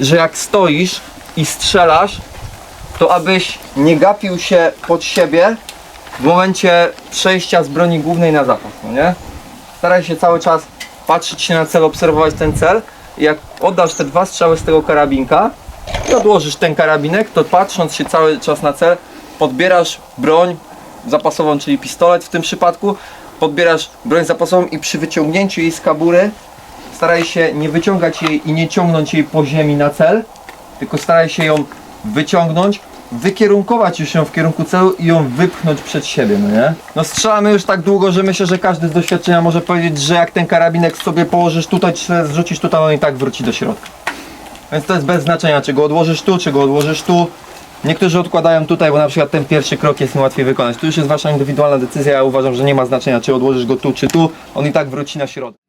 że jak stoisz i strzelasz, to abyś nie gapił się pod siebie w momencie przejścia z broni głównej na zapas, no nie? Staraj się cały czas patrzeć się na cel, obserwować ten cel i jak oddasz te dwa strzały z tego karabinka i odłożysz ten karabinek, to patrząc się cały czas na cel, podbierasz broń zapasową, czyli pistolet w tym przypadku, podbierasz broń zapasową i przy wyciągnięciu jej z kabury staraj się nie wyciągać jej i nie ciągnąć jej po ziemi na cel, tylko staraj się ją wyciągnąć, wykierunkować już ją w kierunku celu i ją wypchnąć przed siebie, no nie? No strzelamy już tak długo, że myślę, że każdy z doświadczenia może powiedzieć, że jak ten karabinek sobie położysz tutaj, czy zrzucisz tutaj, on i tak wróci do środka. Więc to jest bez znaczenia, czy go odłożysz tu, czy go odłożysz tu. Niektórzy odkładają tutaj, bo na przykład ten pierwszy krok jest łatwiej wykonać. Tu już jest wasza indywidualna decyzja, ja uważam, że nie ma znaczenia, czy odłożysz go tu, czy tu, on i tak wróci na środek.